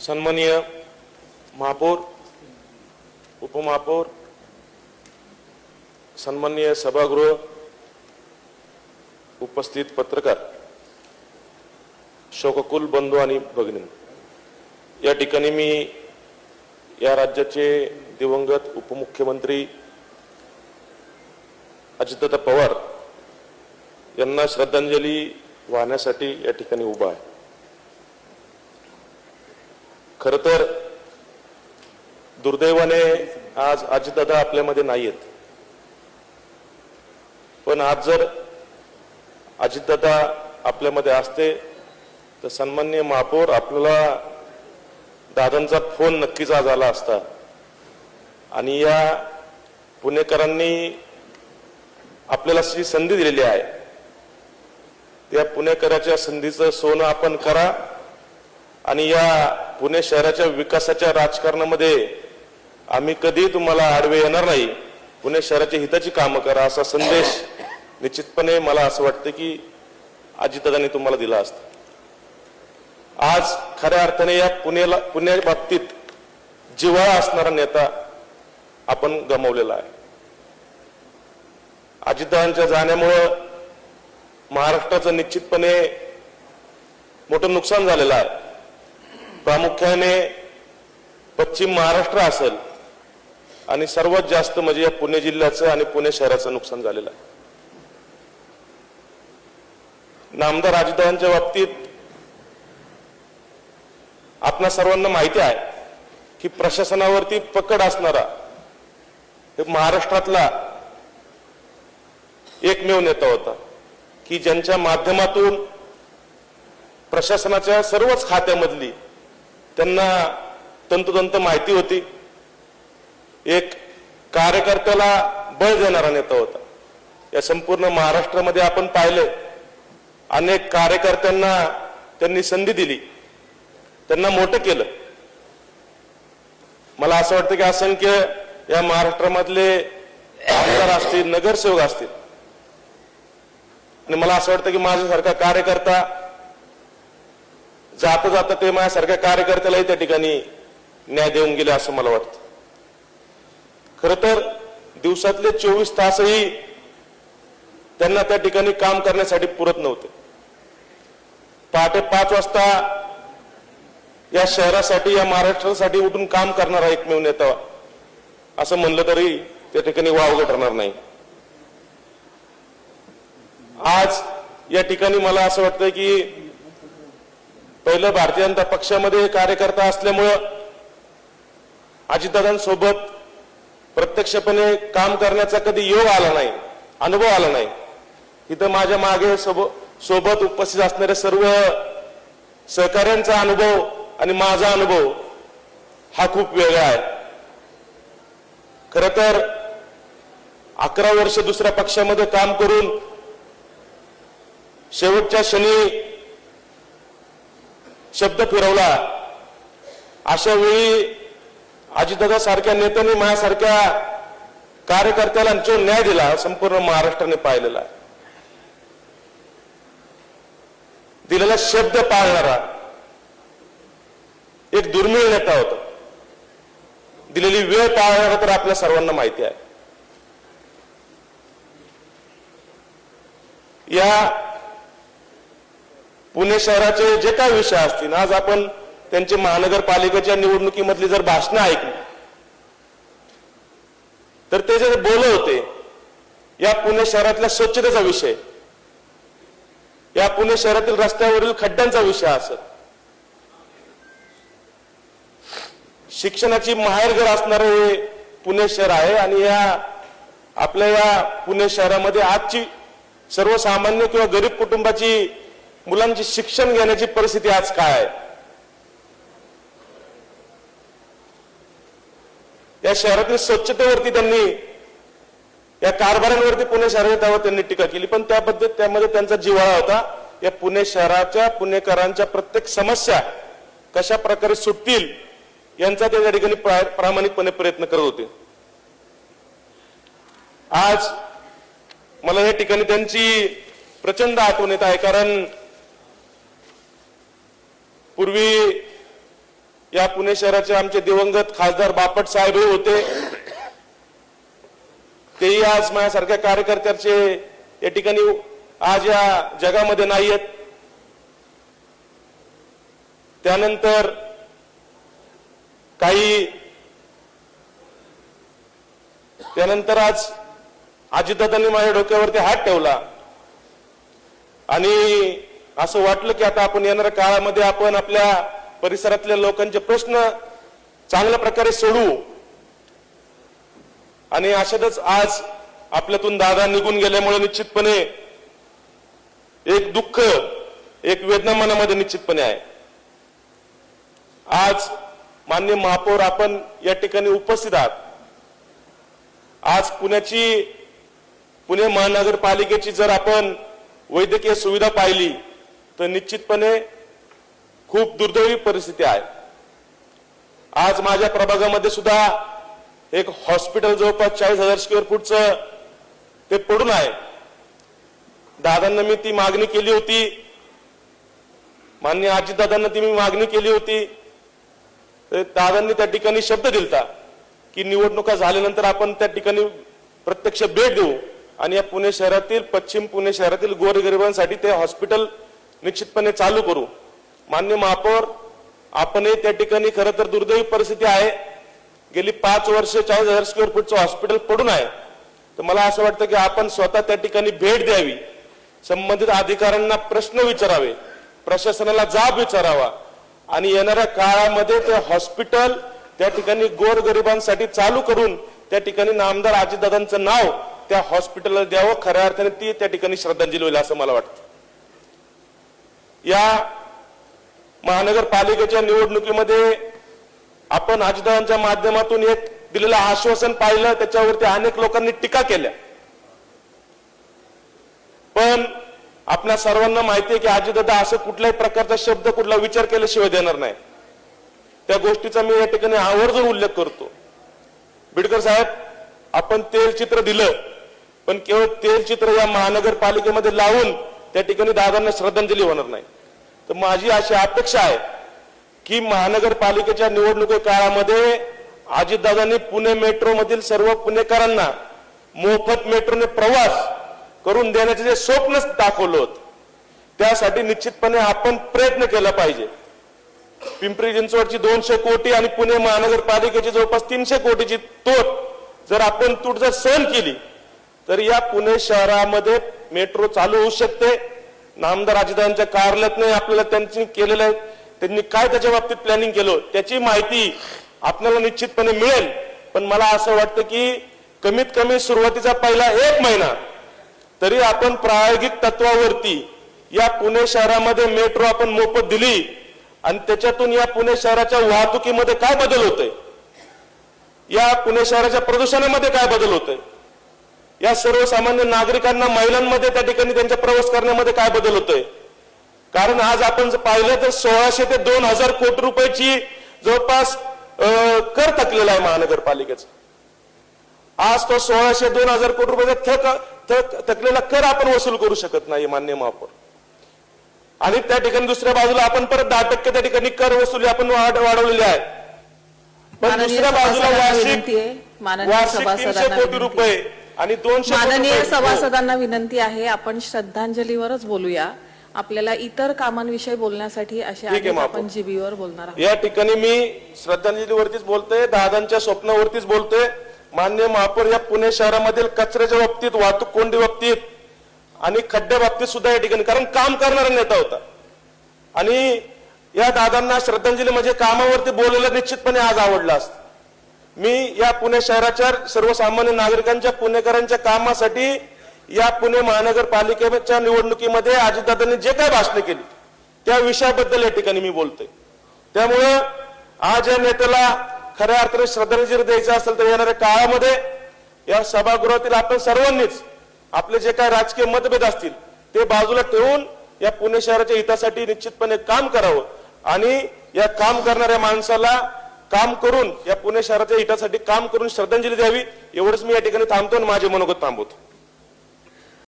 सन्माननीय महापौर उपमहापौर सन्माननीय सभागृह उपस्थित पत्रकार शोककुल बंधू आणि भगिनी या ठिकाणी मी या राज्याचे दिवंगत उपमुख्यमंत्री अजितदादा पवार यांना श्रद्धांजली वाहण्यासाठी या ठिकाणी उभा आहे. खर तर दुर्दैवाने आज अजितदादा आपल्यामध्ये नाहीयेत. पण आज जर अजितदादा आपल्यामध्ये असते तर सन्मान्य महापौर आपल्याला दादांचा फोन नक्कीच आज आला असता. आणि या पुणेकरांनी आपल्याला जी संधी दिलेली आहे त्या पुणेकराच्या संधीचं सोनं आपण करा आणि या पुणे शहराच्या विकासाच्या राजकारणामध्ये आम्ही कधी तुम्हाला आडवे येणार नाही. पुणे शहराच्या हिताची कामं करा असा संदेश निश्चितपणे मला असं वाटतं की अजितदादांनी तुम्हाला दिला असता. आज खऱ्या अर्थाने या पुण्याला पुण्या बाबतीत जिव्हाळा असणारा नेता आपण गमावलेला आहे. अजितदादांच्या जाण्यामुळं महाराष्ट्राचं निश्चितपणे मोठं नुकसान झालेलं आहे. प्रामुख्याने पश्चिम महाराष्ट्र असेल आणि सर्वात जास्त म्हणजे या पुणे जिल्ह्याचं आणि पुणे शहराचं नुकसान झालेलं आहे. नामदार राजदानच्या बाबतीत आपणा सर्वांना माहिती आहे की प्रशासनावरती पकड असणारा हे महाराष्ट्रातला एकमेव नेता होता की ज्यांच्या माध्यमातून प्रशासनाच्या सर्वच खात्यामधली त्यांना तंतोतंत माहिती होती. एक कार्यकर्त्याला बळ देणारा नेता होता. या संपूर्ण महाराष्ट्रामध्ये आपण पाहिले अनेक कार्यकर्त्यांना त्यांनी संधी दिली. त्यांना मोठं केलं. मला असं वाटतं की असंख्य या महाराष्ट्रामधले आमदार असतील नगरसेवक असतील. आणि मला असं वाटतं की माझ्यासारखा कार्यकर्ता जाता जाता ते माझ्यासारख्या कार्यकर्त्यालाही त्या ठिकाणी न्याय देऊन गेले असं मला वाटतं. खर तर दिवसातले चोवीस तासही त्यांना त्या ठिकाणी काम करण्यासाठी पुरत नव्हते. पहाटे पाच वाजता या शहरासाठी या महाराष्ट्रासाठी उठून काम करणारा एकमेव नेता असं म्हणलं तरी त्या ठिकाणी वावगं ठरणार नाही. आज या ठिकाणी मला असं वाटतं की पहिलं भारतीय जनता पक्षामध्ये कार्यकर्ता असल्यामुळं अजितदादांसोबत प्रत्यक्षपणे काम करण्याचा कधी योग आला नाही अनुभव आला नाही. इथं माझ्या मागे सोब- सोबत उपस्थित असणारे सर्व सहकाऱ्यांचा अनुभव आणि माझा अनुभव हा खूप वेगळा आहे. खर तर अकरा वर्ष दुसऱ्या पक्षामध्ये काम करून शेवटच्या क्षणी शब्द फिरवला. अशा वेळी अजितदादा सारख्या नेत्यांनी माझ्यासारख्या कार्यकर्त्याला जो न्याय दिला संपूर्ण महाराष्ट्राने पाहिलेला दिलेला शब्द पाळणारा एक दुर्मिळ नेता होता. दिलेली वेळ पाळणारा तर आपल्या सर्वांना माहिती आहे. या पुणे शहराचे जे काय विषय असतील आज आपण त्यांचे महानगरपालिकेच्या निवडणुकीमधली जर भाषणं ऐकली तर ते जे बोलत होते या पुणे शहरातल्या स्वच्छतेचा विषय या पुणे शहरातील रस्त्यावरील खड्ड्यांचा विषय असत शिक्षणाची माहेरघर असणारं हे पुणे शहर आहे आणि या आपल्या या पुणे शहरामध्ये आजची सर्वसामान्य किंवा गरीब कुटुंबाची मुलांची शिक्षण घेण्याची परिस्थिती आज काय आहे? या शहरातील स्वच्छतेवरती त्यांनी या कारभारांवरती पुणे शहरात त्यांनी टीका केली. पण त्याबद्दल त्यामध्ये त्यांचा जिव्हाळा होता. या पुणे शहराच्या पुणेकरांच्या प्रत्येक समस्या कशा प्रकारे सुटतील यांचा त्या ठिकाणी प्रामाणिकपणे प्रयत्न करत होते. आज मला या ठिकाणी त्यांची प्रचंड आठवण येत आहे. कारण पूर्वी या पुणे शहराचे आमचे दिवंगत खासदार बापट साहेब होते. तेही आज माझ्यासारख्या कार्यकर्त्याचे या ठिकाणी आज या जगामध्ये नाही आहेत त्यानंतर काही त्यानंतर आज अजितदादांनी माझ्या डोक्यावरती हात ठेवला. आणि असं वाटलं की आता आपण येणाऱ्या काळामध्ये आपण आपल्या परिसरातल्या लोकांचे प्रश्न चांगल्या प्रकारे सोडवू. आणि अशातच आज आपल्यातून दादा निघून गेल्यामुळे निश्चितपणे एक दुःख एक वेदना मनामध्ये निश्चितपणे आहे. आज मान्य महापौर आपण या ठिकाणी उपस्थित आहात. आज पुण्याची पुणे महानगरपालिकेची जर आपण वैद्यकीय सुविधा पाहिली तर निश्चितपणे खूप दुर्दैवी परिस्थिती आहे. आज माझ्या प्रभागामध्ये सुद्धा एक हॉस्पिटल जवळपास चाळीस हजार स्क्वेअर फूटचं ते पडून आहे. दादांना मी ती मागणी केली होती. मान्य आजीदादांना ती मी मागणी केली होती. तर दादांनी त्या ठिकाणी शब्द दिलता की निवडणुका झाल्यानंतर आपण त्या ठिकाणी प्रत्यक्ष भेट देऊ आणि या पुणे शहरातील पश्चिम पुणे शहरातील गोरगरिबांसाठी ते हॉस्पिटल निश्चितपणे चालू करू. मान्य महापौर आपणही त्या ठिकाणी खरं तर दुर्दैवी परिस्थिती आहे. गेली पाच वर्ष चाळीस हजार स्क्वेअर फूटचं हॉस्पिटल पडून आहे. तर मला असं वाटतं की आपण स्वतः त्या ठिकाणी भेट द्यावी. संबंधित अधिकाऱ्यांना प्रश्न विचारावे. प्रशासनाला जाब विचारावा. आणि येणाऱ्या काळामध्ये ते हॉस्पिटल त्या ठिकाणी गोरगरिबांसाठी चालू करून त्या ठिकाणी नामदार अजितदादांचं नाव त्या हॉस्पिटलला द्यावं. खऱ्या अर्थाने ती त्या ठिकाणी श्रद्धांजली होईल असं मला वाटतं. या महानगरपालिकेच्या निवडणुकीमध्ये आपण अजितदादांच्या माध्यमातून एक दिलेलं आश्वासन पाहिलं त्याच्यावरती अनेक लोकांनी टीका केल्या. पण आपल्या सर्वांना माहिती आहे की अजितदादा असं कुठल्याही प्रकारचा शब्द कुठला विचार केल्याशिवाय देणार नाही. त्या गोष्टीचा मी या ठिकाणी आवर्जून उल्लेख करतो. बिडकर साहेब आपण तेलचित्र दिलं पण केवळ तेलचित्र या महानगरपालिकेमध्ये लावून त्या ठिकाणी दादांना श्रद्धांजली होणार नाही. तर माझी अशी अपेक्षा आहे की महानगरपालिकेच्या निवडणुकी काळामध्ये अजितदादांनी पुणे मेट्रोमधील सर्व पुणेकरांना मोफत मेट्रोने प्रवास करून देण्याचे जे स्वप्न दाखवलं होतं त्यासाठी निश्चितपणे आपण प्रयत्न केला पाहिजे. पिंपरी चिंचवडची दोनशे कोटी आणि पुणे महानगरपालिकेची जवळपास तीनशे कोटीची तोट जर आपण तूट जर सहन केली तर या पुणे शहरामध्ये मेट्रो चालू होऊ शकते. नामदार अजितांच्या कार्यालयात नाही आपल्याला त्यांनी केलेलं आहे. त्यांनी काय त्याच्या बाबतीत प्लॅनिंग केलं त्याची माहिती आपल्याला निश्चितपणे मिळेल. पण मला असं वाटतं की कमीत कमी सुरुवातीचा पहिला एक महिना तरी आपण प्रायोगिक तत्वावरती या पुणे शहरामध्ये मेट्रो आपण मोफत दिली आणि त्याच्यातून या पुणे शहराच्या वाहतुकीमध्ये काय बदल होतोय? या पुणे शहराच्या प्रदूषणामध्ये काय बदल होतोय? या सर्वसामान्य नागरिकांना महिलांमध्ये त्या ठिकाणी त्यांचा प्रवास करण्यामध्ये काय बदल होतोय? कारण आज आपण जर पाहिलं तर सोळाशे ते दोन हजार कोटी रुपयाची जवळपास कर थकलेला आहे महानगरपालिकेचा. आज तो सोळाशे दोन हजार कोटी रुपयाचा थक थक थकलेला कर आपण वसूल करू शकत नाही मान्य महापौर. आणि त्या ठिकाणी दुसऱ्या बाजूला आपण परत दहा टक्के त्या ठिकाणी कर वसुली आपण वाढ- वाढवलेली आहे. पण दुसऱ्या बाजूला वार्षिक वार्षिक तीनशे कोटी रुपये आणि कोटी माननीय. सभासदांना विनंती आहे आपण श्रद्धांजलीवरच बोलूया. आपल्याला इतर कामांविषयी बोलण्यासाठी असे. आपण जीबीवर बोलणार आहोत. या ठिकाणी मी श्रद्धांजलीवरतीच बोलतोय दादांच्या स्वप्नावरतीच बोलतोय. मान्य महापौर या पुणे शहरामधील कचऱ्याच्या बाबतीत वाहतूक कोंडी बाबतीत आणि खड्ड्या बाबतीत सुद्धा या ठिकाणी कारण काम करणारा नेता होता. आणि या दादांना श्रद्धांजली म्हणजे कामावरती बोलायला निश्चितपणे आज आवडलं असतं. मी या पुणे शहराच्या सर्वसामान्य नागरिकांच्या पुणेकरांच्या कामासाठी या पुणे महानगरपालिकेच्या निवडणुकीमध्ये अजितदादांनी जे काय भाषण केली त्या विषयाबद्दल या ठिकाणी मी बोलतोय. त्यामुळं आज या नेत्याला खऱ्या अर्थाने श्रद्धांजली द्यायचं असेल तर येणाऱ्या काळामध्ये या सभागृहातील आपण सर्वांनीच आपले जे काय राजकीय मतभेद असतील ते बाजूला ठेवून या पुणे शहराच्या हितासाठी निश्चितपणे काम करावं आणि या काम करणाऱ्या माणसाला काम करून या पुणे शहराच्या हितासाठी काम करून श्रद्धांजली द्यावी एवढंच मी या ठिकाणी थांबतो आणि माझे मनोगत थांबवतो.